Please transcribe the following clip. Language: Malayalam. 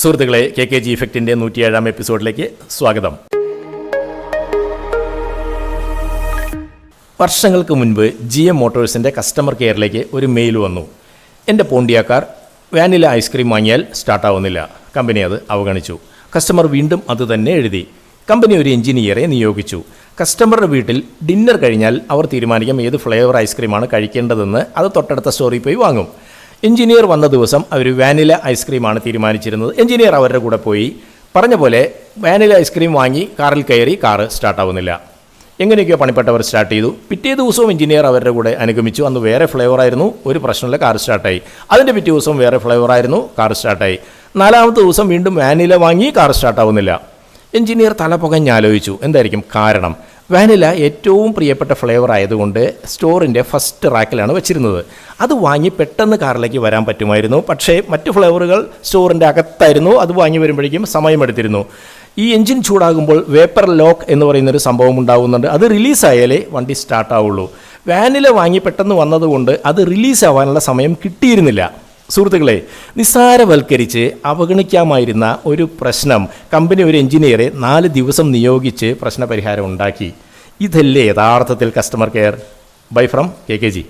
സുഹൃത്തുക്കളെ കെ കെ ജി ഇഫക്റ്റിന്റെ നൂറ്റിയേഴാം എപ്പിസോഡിലേക്ക് സ്വാഗതം. വർഷങ്ങൾക്ക് മുൻപ് ജി എം മോട്ടോഴ്സിന്റെ കസ്റ്റമർ കെയറിലേക്ക് ഒരു മെയിൽ വന്നു. എന്റെ പോണ്ടിയാക്കാർ വാനില ഐസ്ക്രീം വാങ്ങിയാൽ സ്റ്റാർട്ടാവുന്നില്ല. കമ്പനി അത് അവഗണിച്ചു. കസ്റ്റമർ വീണ്ടും അത് തന്നെ എഴുതി. കമ്പനി ഒരു എഞ്ചിനീയറെ നിയോഗിച്ചു. കസ്റ്റമറുടെ വീട്ടിൽ ഡിന്നർ കഴിഞ്ഞാൽ അവർ തീരുമാനിക്കും ഏത് ഫ്ലേവർ ഐസ്ക്രീമാണ് കഴിക്കേണ്ടതെന്ന് അത് തൊട്ടടുത്ത സ്റ്റോറിൽ പോയി വാങ്ങും. എഞ്ചിനീയർ വന്ന ദിവസം അവർ വാനില ഐസ്ക്രീമാണ് തീരുമാനിച്ചിരുന്നത്. എഞ്ചിനീയർ അവരുടെ കൂടെ പോയി. പറഞ്ഞ പോലെ വാനില ഐസ്ക്രീം വാങ്ങി കാറിൽ കയറി കാറ് സ്റ്റാർട്ടാവുന്നില്ല എങ്ങനെയൊക്കെയോ പണിപ്പെട്ടവർ സ്റ്റാർട്ട് ചെയ്തു. പിറ്റേ ദിവസവും എഞ്ചിനീയർ അവരുടെ കൂടെ അനുഗമിച്ചു. അന്ന് വേറെ ഫ്ലേവർ ആയിരുന്നു. ഒരു പ്രശ്നമില്ല കാർ സ്റ്റാർട്ടായി അതിന്റെ പിറ്റേ ദിവസം വേറെ ഫ്ലേവർ ആയിരുന്നു കാർ സ്റ്റാർട്ടായി നാലാമത്തെ ദിവസം വീണ്ടും വാനില വാങ്ങി കാർ സ്റ്റാർട്ടാവുന്നില്ല എഞ്ചിനീയർ തല പുകഞ്ഞാലോചിച്ചു എന്തായിരിക്കും കാരണം? വാനില ഏറ്റവും പ്രിയപ്പെട്ട ഫ്ലേവർ ആയതുകൊണ്ട് സ്റ്റോറിന്റെ ഫസ്റ്റ് റാക്കിലാണ് വെച്ചിരുന്നത്. അത് വാങ്ങി പെട്ടെന്ന് കാറിലേക്ക് വരാൻ പറ്റുമായിരുന്നു. പക്ഷേ മറ്റു ഫ്ലേവറുകൾ സ്റ്റോറിന്റെ അകത്തായിരുന്നു. അത് വാങ്ങി വരുമ്പോഴേക്കും സമയമെടുത്തിരുന്നു. ഈ എഞ്ചിൻ ചൂടാകുമ്പോൾ വേപ്പർ ലോക്ക് എന്ന് പറയുന്നൊരു സംഭവം ഉണ്ടാകുന്നുണ്ട് അത് റിലീസായാലേ വണ്ടി സ്റ്റാർട്ടാവുള്ളൂ. വാനില വാങ്ങി പെട്ടെന്ന് വന്നതുകൊണ്ട് അത് റിലീസ് ആവാനുള്ള സമയം കിട്ടിയിരുന്നില്ല. സുഹൃത്തുക്കളെ നിസ്സാരവൽക്കരിച്ച് അവഗണിക്കാമായിരുന്ന ഒരു പ്രശ്നം കമ്പനി ഒരു എഞ്ചിനീയറെ നാല് ദിവസം നിയോഗിച്ച് പ്രശ്നപരിഹാരം ഉണ്ടാക്കി. ഇതല്ലേ യഥാർത്ഥത്തിൽ customer care by from K K G